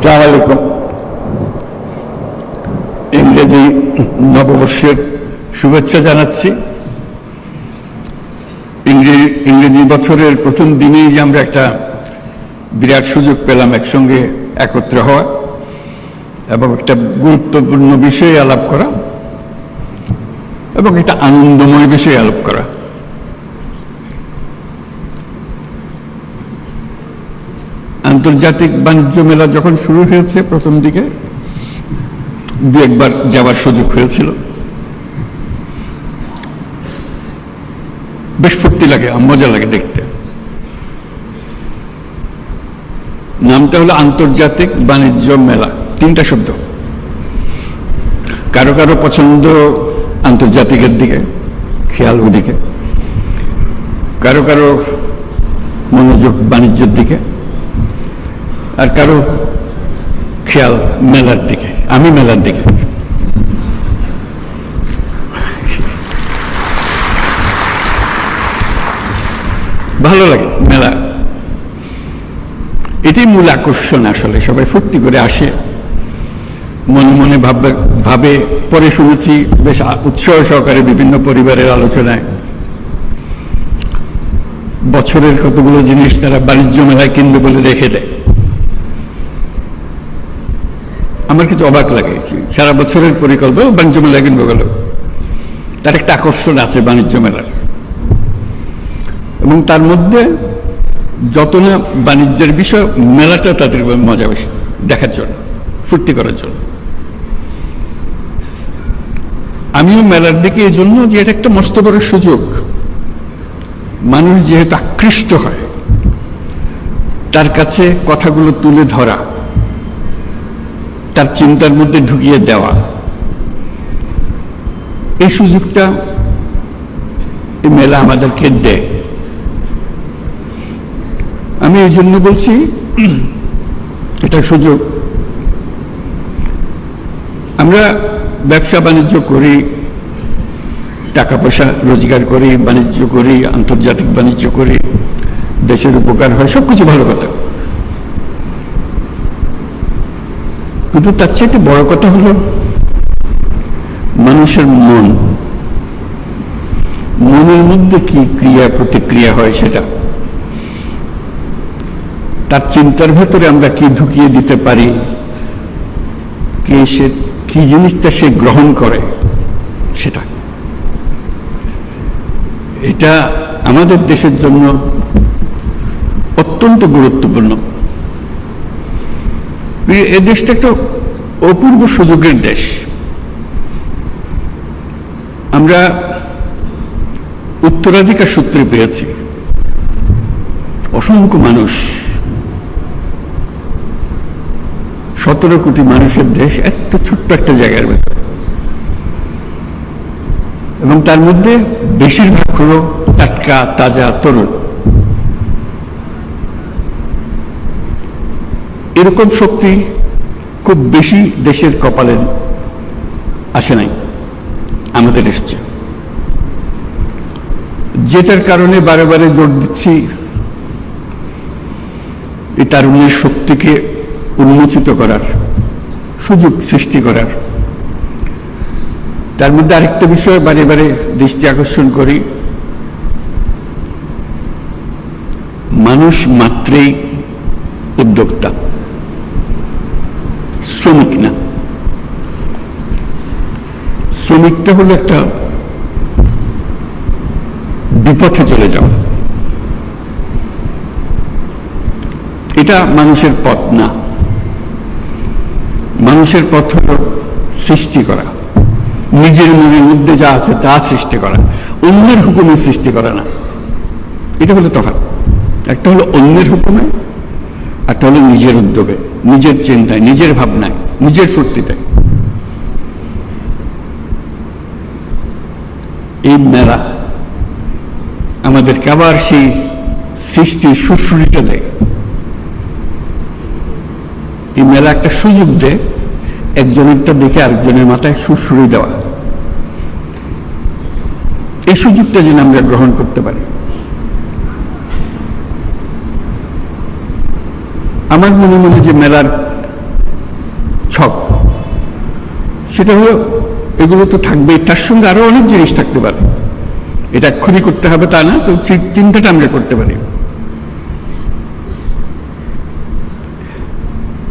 আসসালামু আলাইকুম। ইংরেজি নববর্ষের শুভেচ্ছা জানাচ্ছি। ইংরেজি ইংরেজি বছরের প্রথম দিনেই যে আমরা একটা বিরাট সুযোগ পেলাম একসঙ্গে একত্রে হওয়া এবং একটা গুরুত্বপূর্ণ বিষয়ে আলাপ করা এবং একটা আনন্দময় বিষয়ে আলাপ করা। আন্তর্জাতিক বাণিজ্য মেলা যখন শুরু হয়েছে প্রথম দিকে, দু একবার যাওয়ার সুযোগ হয়েছিল। বেশ ফুর্তি লাগে, মজা লাগে দেখতে। নামটা হলো আন্তর্জাতিক বাণিজ্য মেলা, তিনটা শব্দ। কারও কারও পছন্দ আন্তর্জাতিকের দিকে, খেয়াল ওদিকে। কারও কারও মনোযোগ বাণিজ্যের দিকে। আর কারও খেয়াল মেলার দিকে, আমি মেলার দিকে। ভালো লাগে মেলা। এটাই মূল আকর্ষণ আসলে, সবাই ফুর্তি করে আসে। মনে মনে ভাববে, ভাবে, পরে শুনেছি বেশ উৎসাহ সহকারে বিভিন্ন পরিবারের আলোচনায়। বছরের কতগুলো জিনিস তারা বাণিজ্য মেলায় কিনবে বলে রেখে দেয়। আমার কিছু অবাক লাগে। সারা বছরের পরিকল্পনা বাণিজ্য মেলা কিনবে গেল। তার একটা আকর্ষণ আছে বাণিজ্য মেলার। এবং তার মধ্যে যত না বাণিজ্যের বিষয়, মেলাটা তাদের মজা বেশি দেখার জন্য, ফুর্তি করার জন্য। আমিও মেলার দিকে এই জন্য যে এটা একটা মস্ত বড় সুযোগ। মানুষ যেহেতু আকৃষ্ট হয়, তার কাছে কথাগুলো তুলে ধরা তার চিন্তার মধ্যে ঢুকিয়ে দেওয়া। এই সুযোগটা এই মেলা আমাদেরকে দেয় আমি এই জন্য বলছি, এটা সুযোগ। আমরা ব্যবসা বাণিজ্য করি, টাকা পয়সা রোজগার করি, বাণিজ্য করি, আন্তর্জাতিক বাণিজ্য করি, দেশের উপকার হয় সব কিছু ভালো কথা। কিন্তু তার চেয়ে একটা বড় কথা হলো, মানুষের মন। মনের মধ্যে কি ক্রিয়া প্রতিক্রিয়া হয় সেটা? তার চিন্তার ভেতরে আমরা কি ঢুকিয়ে দিতে পারি? কে সে, কি জিনিসটা সে গ্রহণ করে সেটা? এটা আমাদের দেশের জন্য অত্যন্ত গুরুত্বপূর্ণ। এ দেশটা একটা অপূর্ব সুযোগের দেশ। আমরা উত্তরাধিকার সূত্রে পেয়েছি। অসংখ্য মানুষ, সতেরো কোটি মানুষের দেশ এত ছোট্ট একটা জায়গার ভেতর। এবং তার মধ্যে বেশিরভাগ হল টাটকা, তাজা তরুণ এরকম শক্তি খুব বেশি দেশের কপালে আসে নাই। আমাদের এসছে। যেটার কারণে বারে বারে জোর দিচ্ছি, এই তারুণ্যের শক্তিকে উন্মোচিত করার, সুযোগ সৃষ্টি করার। তার মধ্যে আরেকটা বিষয় বারে বারে দৃষ্টি আকর্ষণ করি। মানুষ মাত্রেই উদ্যোক্তা। শ্রমিক না। শ্রমিকটা হলো একটা বিপথে চলে যাওয়া। এটা মানুষের পথ না। মানুষের পথ হল সৃষ্টি করা। নিজের মনের মধ্যে যা আছে তা সৃষ্টি করা। অন্যের হুকুমে সৃষ্টি করা না। এটা হলো তফাৎ। একটা হলো অন্যের হুকুমে, একটা হলো নিজের উদ্যোগে। নিজের চিন্তায়, নিজের ভাবনায়, নিজের ফুর্তিতে। এই মেলা আমাদেরকে আবার সেই সৃষ্টির সুশ্রুতিটা দেয়। এই মেলা একটা সুযোগ দেয়, একজনেরটা দেখে আরেকজনের মাথায় সুশ্রুই দেওয়া। এই সুযোগটা যেন আমরা গ্রহণ করতে পারি। আমার মনে মনে যে মেলার ছক, সেটা হলো এগুলো তো থাকবেই। তার সঙ্গে আরও অনেক জিনিস থাকতে পারে। এটা এক্ষুনি করতে হবে, তা না, তো চিন্তাটা আমরা করতে পারি।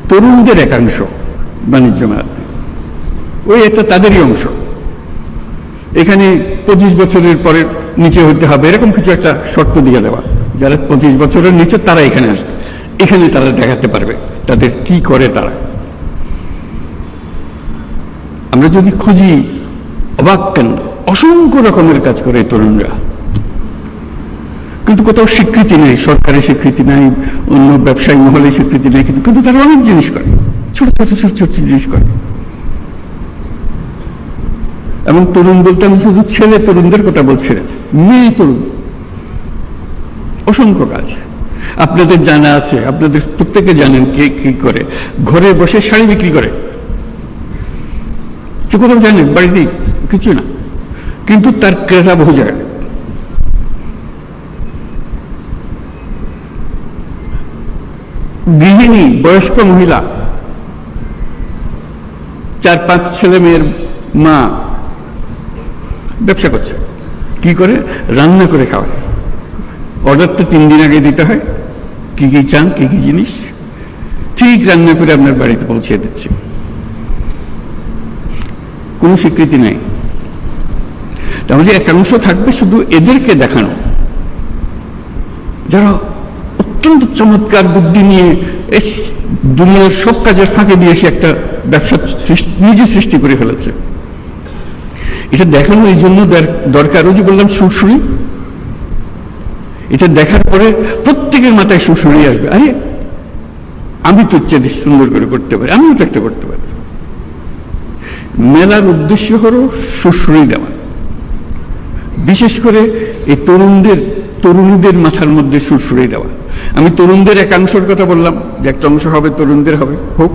তরুণদের একাংশ বাণিজ্য মেলাতে, ওই একটা তাদেরই অংশ। এখানে পঁচিশ বছরের পরে নিচে হতে হবে, এরকম কিছু একটা শর্ত দিয়ে দেওয়া। যারা পঁচিশ বছরের নিচে, তারা এখানে আসবে। এখানে তারা দেখাতে পারবে তাদের কি করে তারা। আমরা যদি খুঁজি, অবাক কেন? অসংখ্য রকমের কাজ করে তরুণরা। কিন্তু কোথাও স্বীকৃতি নেই, সরকারি স্বীকৃতি নাই, অন্য ব্যবসায়ী মহলে স্বীকৃতি নেই, কিন্তু কিন্তু তারা অনেক জিনিস করে। ছোট ছোট ছোট ছোট জিনিস করে। এবং তরুণ বলতে আমি শুধু ছেলে তরুণদের কথা বলছি মেয়ে তরুণ। অসংখ্য কাজ। আপনাদের জানা আছে, আপনাদের প্রত্যেকে জানেন কে কি করে। ঘরে বসে শাড়ি বিক্রি করে। কোথাও জানেন বাড়িতেই কিছু না। কিন্তু তার ক্রেতা বহু জায়গায় গৃহিণী, বয়স্ক মহিলা, চার, পাঁচ ছেলে মেয়ের মা ব্যবসা করছে। কি করে? রান্না করে খাওয়ায়। অর্ডারটা তিন দিন আগে দিতে হয়। কি কি চান, কি কি জিনিস? ঠিক রান্না করে আপনার বাড়িতে পৌঁছে দিচ্ছে। কোনো স্বীকৃতি নেই। তাহলে একাংশ থাকবে শুধু এদেরকে দেখানো। যারা অত্যন্ত চমৎকার বুদ্ধি নিয়ে এস, দুনিয়ার সব কাজের ফাঁকে দিয়ে সে একটা ব্যবসা নিজে সৃষ্টি করে ফেলেছে। এটা দেখানো এই জন্য দর- দরকার। ওই যে বললাম সুরসুরি এটা দেখার পরে প্রত্যেকের মাথায় সুরসুরি আসবে। আরে, আমি তো চেয়ে সুন্দর করে করতে পারি, আমিও তো একটা করতে পারি। মেলার উদ্দেশ্য হলো সুশ্রী দেওয়া। বিশেষ করে এই তরুণদের, তরুণীদের মাথার মধ্যে সুরসুরে দেওয়া। আমি তরুণদের একাংশের কথা বললাম, যে একটা অংশ হবে, তরুণদের হবে, হোক।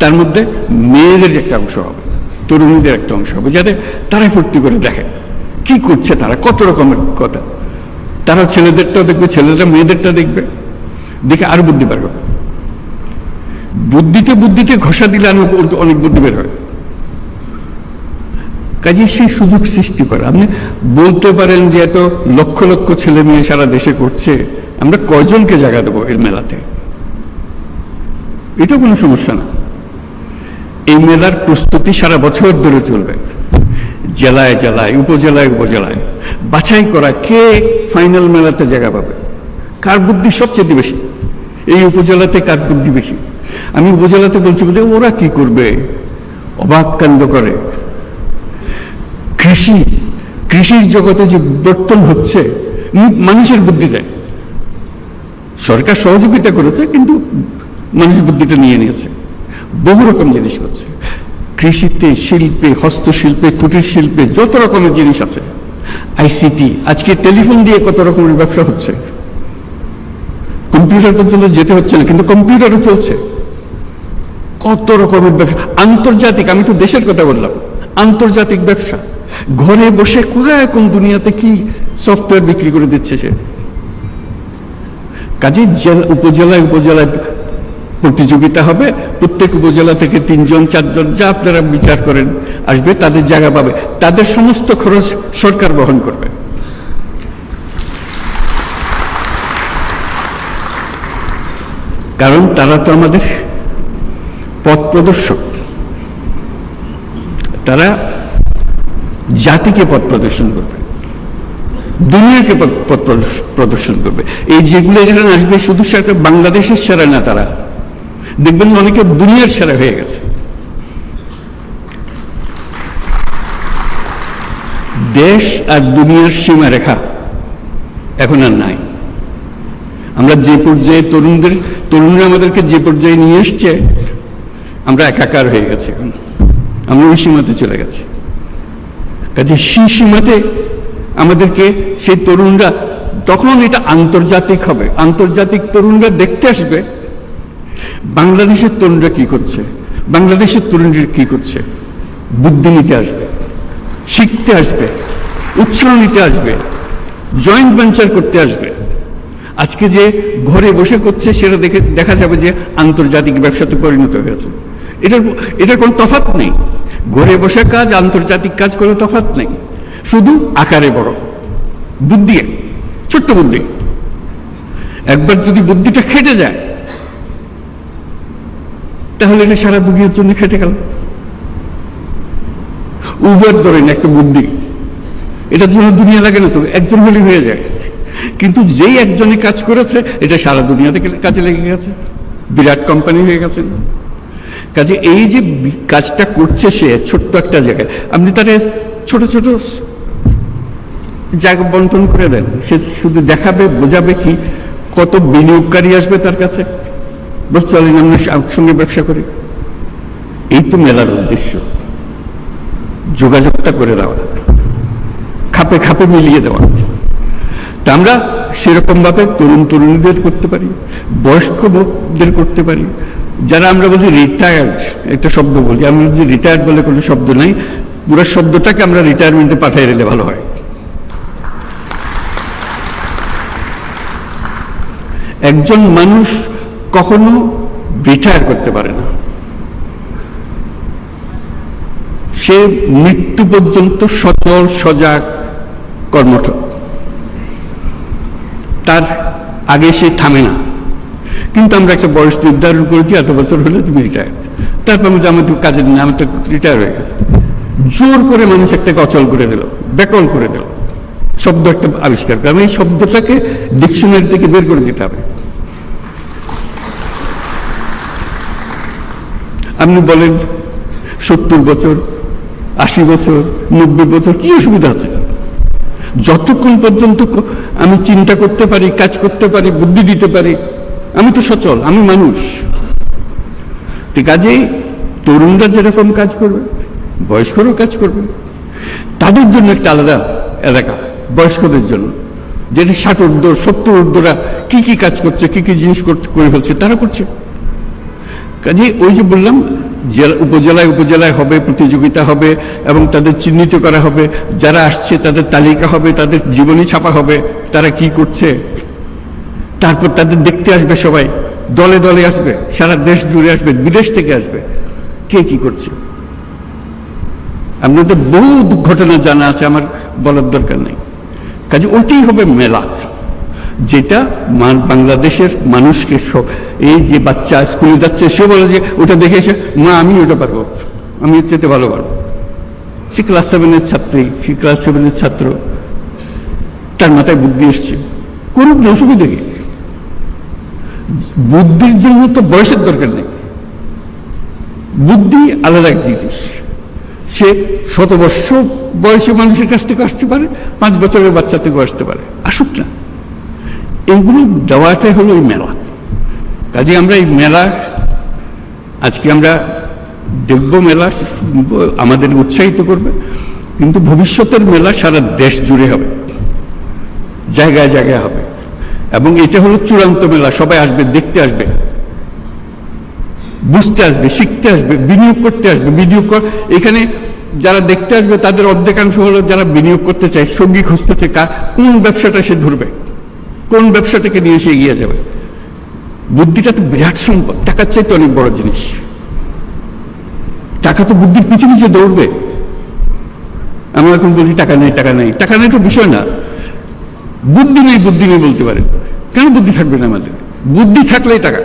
তার মধ্যে মেয়েদের একটা অংশ হবে, তরুণীদের একটা অংশ হবে, যাতে তারা ফুর্তি করে দেখে। কি করছে তারা? কত রকমের কথা? তারা ছেলেদেরটাও দেখবে, ছেলেরা মেয়েদেরটা দেখবে। দেখে আরও বুদ্ধি বের হবে। বুদ্ধিতে বুদ্ধিতে ঘষা দিলে অনেক বুদ্ধি বের হয়। কাজে সেই সুযোগ সৃষ্টি করা। আপনি বলতে পারেন যে এত লক্ষ লক্ষ ছেলে মেয়ে সারা দেশে করছে, আমরা কয়জনকে জায়গা দেবো এর মেলাতে? এটা কোনো সমস্যা না। এই মেলার প্রস্তুতি সারা বছর ধরে চলবে। জেলায় জেলায়, উপজেলায় উপজেলায়। বাছাই করা কে ফাইনাল মেলাতে জায়গা পাবে? কার বুদ্ধি সবচেয়ে বেশি? এই উপজেলাতে কার বুদ্ধি বেশি? আমি উপজেলাতে বলছি বলতে ওরা কি করবে? অবাক কাণ্ড করে। কৃষি, কৃষির জগতে যে বর্তন হচ্ছে মানুষের বুদ্ধিতে সরকার সহযোগিতা করেছে, কিন্তু মানুষ বুদ্ধিটা নিয়ে নিয়েছে। বহু রকম জিনিস করছে কৃষিতে শিল্পে, হস্তশিল্পে, কুটির শিল্পে, যত রকমের জিনিস আছে আইসিটি, আজকে টেলিফোন দিয়ে কত রকমের ব্যবসা হচ্ছে? কম্পিউটার পর্যন্ত যেতে হচ্ছে না, কিন্তু কম্পিউটারও চলছে। কত রকমের ব্যবসা, আন্তর্জাতিক, আমি তো দেশের কথা বললাম, আন্তর্জাতিক ব্যবসা। ঘরে বসে কোথায় কোন দুনিয়াতে কি সফটওয়্যার বিক্রি করে দিচ্ছে সে? কাজে জেলা, উপজেলায় উপজেলায় প্রতিযোগিতা হবে। প্রত্যেক উপজেলা থেকে তিনজন, চারজন, যা আপনারা বিচার করেন, আসবে, তাদের জায়গা পাবে। তাদের সমস্ত খরচ সরকার বহন করবে। কারণ তারা তো আমাদের পথ প্রদর্শক। তারা জাতিকে পথ প্রদর্শন করবে। দুনিয়াকে পথ পথ প্রদর্শ- প্রদর্শন করবে। এই যেগুলো এখানে আসবে, শুধু বাংলাদেশের সেরা না তারা দেখবেন অনেকে দুনিয়ার সেরা হয়ে গেছে। দেশ আর দুনিয়ার সীমারেখা এখন আর নাই। আমরা যে পর্যায়ে তরুণদের, তরুণরা আমাদেরকে যে পর্যায়ে নিয়ে এসছে, আমরা একাকার হয়ে গেছি এখন। আমরা ওই সীমাতে চলে গেছি। কাজে সেই সীমাতে আমাদেরকে সেই তরুণরা, তখন এটা আন্তর্জাতিক হবে। আন্তর্জাতিক তরুণরা দেখতে আসবে বাংলাদেশের তরুণরা কি করছে? বাংলাদেশের তরুণরা কি করছে? বুদ্ধি নিতে আসবে, শিখতে আসবে, উৎসাহ নিতে আসবে জয়েন্ট ভেঞ্চার করতে আসবে। আজকে যে ঘরে বসে করছে, সেটা দেখে দেখা যাবে যে আন্তর্জাতিক ব্যবসাতে পরিণত হয়েছে। এটার এটার কোনো তফাৎ নেই। ঘরে বসে কাজ, আন্তর্জাতিক কাজ করে তফাৎ নেই। শুধু আকারে বড়। বুদ্ধি, ছোট্ট বুদ্ধি। একবার যদি বুদ্ধিটা খেটে যায় তাহলে এটা সারা দুনিয়ার জন্য খেটে গেল। উবার ধরেন একটা বুদ্ধি এটার জন্য দুনিয়া লাগে না তো, একজন হলে হয়ে যায়। কিন্তু যেই একজনে কাজ করেছে, এটা সারা দুনিয়াতে কাজে লেগে গেছে, বিরাট কোম্পানি হয়ে গেছে। কাজে এই যে কাজটা করছে সে, ছোট্ট একটা জায়গায়, আপনি তারে ছোট ছোট জায়গা বন্টন করে দেন। সে শুধু দেখাবে, বোঝাবে কি, কত বিনিয়োগকারী আসবে তার কাছে। বস চলেন আমরা সঙ্গে ব্যবসা করি। এই তো মেলার উদ্দেশ্য। যোগাযোগটা করে দেওয়া। খাপে খাপে মিলিয়ে দেওয়া। তা আমরা সেরকম ভাবে তরুণ তরুণীদের করতে পারি বয়স্কদের করতে পারি। যারা আমরা বলি রিটায়ার্ড একটা শব্দ বলি। আমরা যদি রিটায়ার্ড বলে কোনো শব্দ নাই, পুরো শব্দটাকে আমরা রিটায়ারমেন্টে পাঠিয়ে দিলে ভালো হয়। একজন মানুষ কখনো রিটায়ার করতে পারে না। সে মৃত্যু পর্যন্ত সচল, সজাগ, কর্মঠ। তার আগে সে থামে না। কিন্তু আমরা একটা বয়স নির্ধারণ করেছি, এত বছর হলে তুমি রিটায়ার তারপর আমি আমার তো কাজের না আমার তো রিটায়ার হয়ে গেছে। জোর করে মানুষ একটাকে অচল করে দিল, বেকল করে দিল। শব্দ একটা আবিষ্কার করে। আমি এই শব্দটাকে ডিকশনারি থেকে বের করে দিতে হবে। আপনি বলেন সত্তর বছর, আশি বছর, নব্বই বছর, কি অসুবিধা আছে? যতক্ষণ পর্যন্ত আমি চিন্তা করতে পারি, কাজ করতে পারি, বুদ্ধি দিতে পারি, আমি তো সচল, আমি মানুষ। কাজেই তরুণরা যেরকম কাজ করবে, বয়স্করাও কাজ করবে। তাদের জন্য একটা আলাদা এলাকা, বয়স্কদের জন্য। যেটা ষাট ঊর্ধ্ব, সত্তর ঊর্ধ্বরা কি কি কাজ করছে, কি কি জিনিস করে ফেলছে, তারা করছে। কাজে ওই যে বললাম, জেলা, উপজেলায় উপজেলায় হবে, প্রতিযোগিতা হবে এবং তাদের চিহ্নিত করা হবে, যারা আসছে তাদের তালিকা হবে, তাদের জীবনী ছাপা হবে, তারা কি করছে? তারপর তাদের দেখতে আসবে সবাই, দলে দলে আসবে, সারা দেশ জুড়ে আসবে, বিদেশ থেকে আসবে, কে কি করছে? আপনাদের বহু ঘটনা জানা আছে, আমার বলার দরকার নেই। কাজে ওইটাই হবে মেলা। যেটা বাংলাদেশের মানুষকে এই যে বাচ্চা স্কুলে যাচ্ছে, সে বলে যে, ওটা দেখে এসে, মা, আমি ওটা পারব। আমি চেয়ে ভালো পারব। সে ক্লাস সেভেনের ছাত্রী, সে ক্লাস সেভেনের ছাত্র, তার মাথায় বুদ্ধি এসছে। করুক না অসুবিধা কি বুদ্ধির জন্য তো বয়সের দরকার নেই। বুদ্ধি আলাদা এক জিনিস। সে শত বর্ষ বয়সী মানুষের কাছ থেকে আসতে পারে, পাঁচ বছরের বাচ্চা থেকেও আসতে পারে। আসুক না। এইগুলো দেওয়াটাই হলো এই মেলা। কাজে আমরা এই মেলা, আজকে আমরা দেখব মেলা আমাদের উৎসাহিত করবে, কিন্তু ভবিষ্যতের মেলা সারা দেশ জুড়ে হবে, জায়গায় জায়গায় হবে। এবং এটা হলো চূড়ান্ত মেলা, সবাই আসবে, দেখতে আসবে, বুঝতে আসবে, শিখতে আসবে, বিনিয়োগ করতে আসবে, বিনিয়োগ কর এখানে যারা দেখতে আসবে, তাদের অর্ধেকাংশ হলো যারা বিনিয়োগ করতে চায়, সঙ্গী খুঁজতেছে কোন ব্যবসাটা সে ধরবে। কোন ব্যবসাটাকে নিয়ে সে এগিয়ে যাবে? বুদ্ধিটা তো বিরাট সম্পদ। টাকার চাইতে অনেক বড় জিনিস। টাকা তো বুদ্ধির পিছু পিছু দৌড়বে। আমরা এখন বলছি, টাকা নেই টাকা নেই। টাকা নেই তো বিষয় না। বুদ্ধি নেই বুদ্ধি নেই বলতে পারে। কেন বুদ্ধি থাকবে না আমাদের? বুদ্ধি থাকলেই টাকা।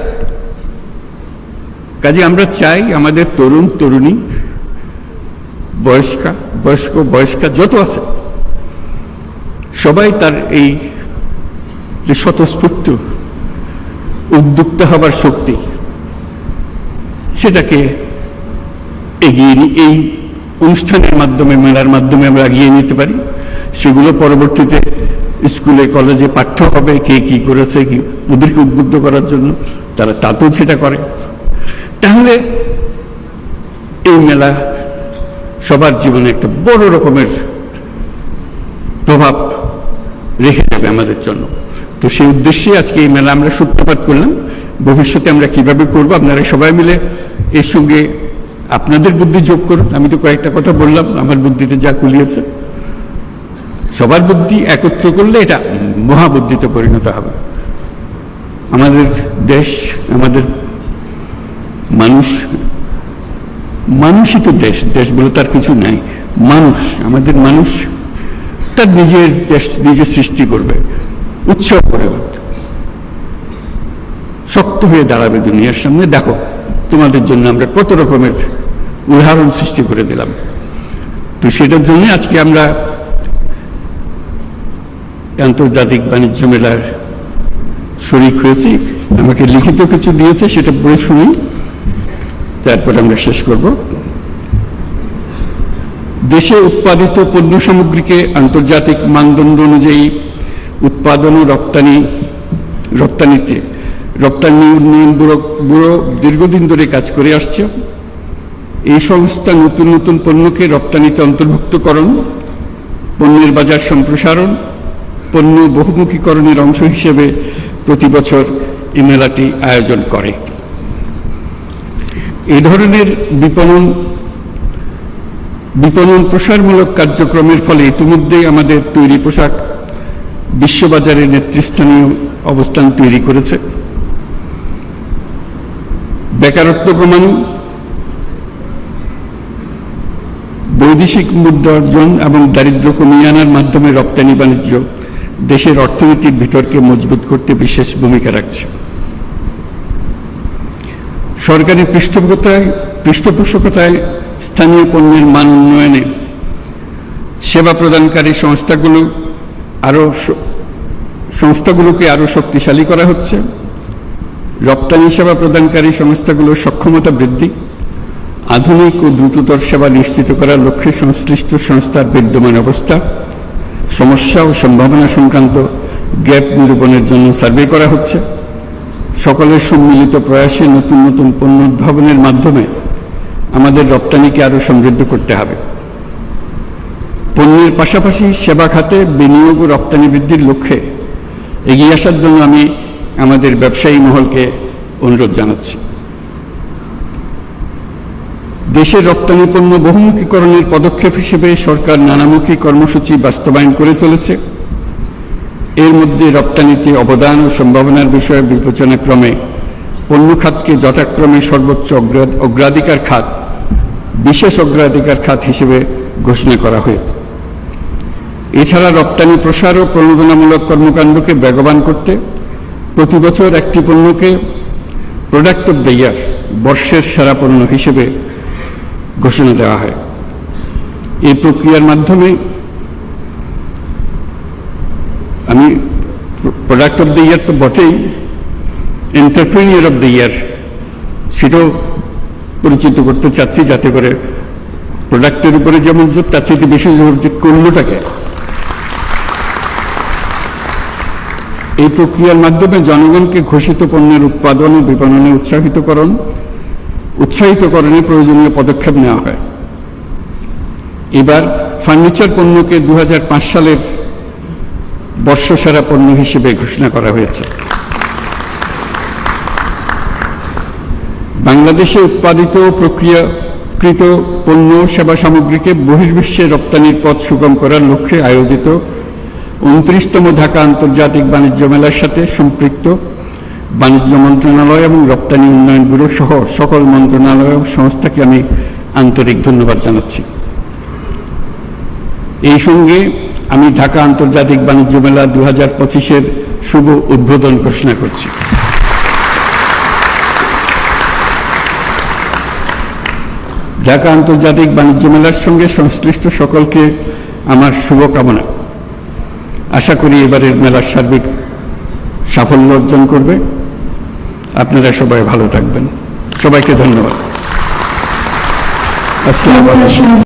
কাজে আমরা চাই আমাদের তরুণ, তরুণী, বয়স্কা, বয়স্ক, বয়স্কা, যত আছে, সবাই তার এই যে স্বতঃস্ফূর্ত উদ্যুক্ত হবার শক্তি, সেটাকে এগিয়ে এই অনুষ্ঠানের মাধ্যমে, মেলার মাধ্যমে আমরা এগিয়ে নিতে পারি। সেগুলো পরবর্তীতে স্কুলে, কলেজে পাঠ্য হবে, কে কি করেছে, কি ওদেরকে উদ্বুদ্ধ করার জন্য, তারা তাতেও সেটা করে। তাহলে এই মেলা সবার জীবনে একটা বড় রকমের প্রভাব রেখে যাবে আমাদের জন্য। তো সেই উদ্দেশ্যে আজকে এই মেলা আমরা সূত্রপাত করলাম। ভবিষ্যতে আমরা কীভাবে করব, আপনারা সবাই মিলে এর সঙ্গে আপনাদের বুদ্ধি যোগ করুন। আমি তো কয়েকটা কথা বললাম, আমার বুদ্ধিতে যা কুলিয়েছে সবার বুদ্ধি একত্র করলে এটা মহাবুদ্ধিতে পরিণত হবে। আমাদের দেশ, আমাদের মানুষ, মানুষই তো দেশ দেশ বলে তার কিছু নাই। মানুষ, আমাদের মানুষ তার নিজের দেশ নিজে সৃষ্টি করবে। উৎসব করে শক্ত হয়ে দাঁড়াবে দুনিয়ার সামনে। দেখো, তোমাদের জন্য আমরা কত রকমের উদাহরণ সৃষ্টি করে দিলাম। তো সেটার জন্য আজকে আমরা আন্তর্জাতিক বাণিজ্য মেলার শরিক হয়েছি। আমাকে লিখিত কিছু দিয়েছে, সেটা পড়ে শুনি। তারপর আমরা শেষ করব। দেশে উৎপাদিত পণ্য সামগ্রীকে আন্তর্জাতিক মানদণ্ড অনুযায়ী উৎপাদন ও রপ্তানি, রপ্তানিতে। রপ্তানি উন্নয়ন ব্যুরো ব্যুরো দীর্ঘদিন ধরে কাজ করে আসছে। এই সংস্থা নতুন নতুন পণ্যকে রপ্তানিতে অন্তর্ভুক্তকরণ, পণ্যের বাজার সম্প্রসারণ, পণ্য বহুমুখীকরণের অংশ হিসেবে প্রতি বছর এই মেলাটি আয়োজন করে। এ ধরনের বিপণন বিপণন প্রসারমূলক কার্যক্রমের ফলে ইতিমধ্যেই আমাদের তৈরি পোশাক বিশ্ববাজারে নেতৃস্থানীয় অবস্থান তৈরি করেছে। বেকারত্ব কমানো বৈদেশিক মুদ্রা অর্জন এবং দারিদ্র কমিয়ে আনার মাধ্যমে রপ্তানি বাণিজ্য দেশের অর্থনীতির ভিতরকে মজবুত করতে বিশেষ ভূমিকা রাখছে। সরকারি পৃষ্ঠপোষকতায় পৃষ্ঠপোষকতায় স্থানীয় পণ্যের মান উন্নয়নে সেবা প্রদানকারী সংস্থাগুলো আরও সংস্থাগুলোকে আরও শক্তিশালী করা হচ্ছে। রপ্তানি সেবা প্রদানকারী সংস্থাগুলোর সক্ষমতা বৃদ্ধি। আধুনিক ও দ্রুততর সেবা নিশ্চিত করার লক্ষ্যে সংশ্লিষ্ট সংস্থার বিদ্যমান অবস্থা। সমস্যা ও সম্ভাবনা সংক্রান্ত গ্যাপ নিরূপণের জন্য সার্ভে করা হচ্ছে। সকলের সম্মিলিত প্রয়াসে নতুন নতুন পণ্য উদ্ভাবনের মাধ্যমে আমাদের রপ্তানিকে আরও সমৃদ্ধ করতে হবে। পণ্যের পাশাপাশি সেবা খাতে বিনিয়োগ ও রপ্তানি বৃদ্ধির লক্ষ্যে এগিয়ে আসার জন্য আমি আমাদের ব্যবসায়ী মহলকে অনুরোধ জানাচ্ছি। দেশের রপ্তানি পণ্য বহুমুখীকরণের পদক্ষেপ হিসেবে সরকার নানামুখী কর্মসূচি বাস্তবায়ন করে চলেছে। এর মধ্যে রপ্তানিতে অবদান ও সম্ভাবনার বিষয়ে বিবেচনা ক্রমে পণ্য খাতকে যথাক্রমে সর্বোচ্চ অগ্রাধিকার খাত, বিশেষ অগ্রাধিকার খাত হিসেবে ঘোষণা করা হয়েছে। এছাড়া রপ্তানি, প্রসার ও প্রণোদনামূলক কর্মকাণ্ডকে বেগবান করতে প্রতি বছর একটি পণ্যকে প্রোডাক্ট অব দ্য ইয়ার বর্ষের সেরা পণ্য হিসেবে ঘোষণা দেওয়া হয়। এই প্রক্রিয়ার মাধ্যমে আমি প্রোডাক্ট অব দ্য ইয়ার তো বটেই এন্টারপ্রেনিয়ার অফ দ্য ইয়ার সেটাও পরিচিত করতে চাচ্ছি যাতে করে প্রোডাক্টের উপরে যেমন তার চেয়ে বেশি জোর যে করলোটাকে এই প্রক্রিয়ার মাধ্যমে জনগণকে ঘোষিত পণ্যের উৎপাদন ও বিপণনে উৎসাহিতকরণ, উৎসাহিতকরণে প্রয়োজনীয় পদক্ষেপ নেওয়া হয়। এবার ফার্নিচার পণ্যকে দু হাজার পাঁচ সালের বর্ষসেরা পণ্য হিসেবে ঘোষণা করা হয়েছে। বাংলাদেশে উৎপাদিত প্রক্রিয়াকৃত পণ্য সেবা সামগ্রীকে বহির্বিশ্বে রপ্তানির পথ সুগম করার লক্ষ্যে আয়োজিত উনত্রিশতম ঢাকা আন্তর্জাতিক বাণিজ্য মেলার সাথে সম্পৃক্ত বাণিজ্য মন্ত্রণালয় এবং রপ্তানি উন্নয়ন ব্যুরো সহ সকল মন্ত্রণালয় ও সংস্থাকে আমি আন্তরিক ধন্যবাদ জানাচ্ছি। এই সঙ্গে আমি ঢাকা আন্তর্জাতিক বাণিজ্য মেলা দু হাজার পঁচিশের শুভ উদ্বোধন ঘোষণা করছি। ঢাকা আন্তর্জাতিক বাণিজ্য মেলার সঙ্গে সংশ্লিষ্ট সকলকে আমার শুভকামনা। আশা করি এবারের মেলার সার্বিক সাফল্য অর্জন করবে। আপনারা সবাই ভালো থাকবেন। সবাইকে ধন্যবাদ। আসসালামু আলাইকুম।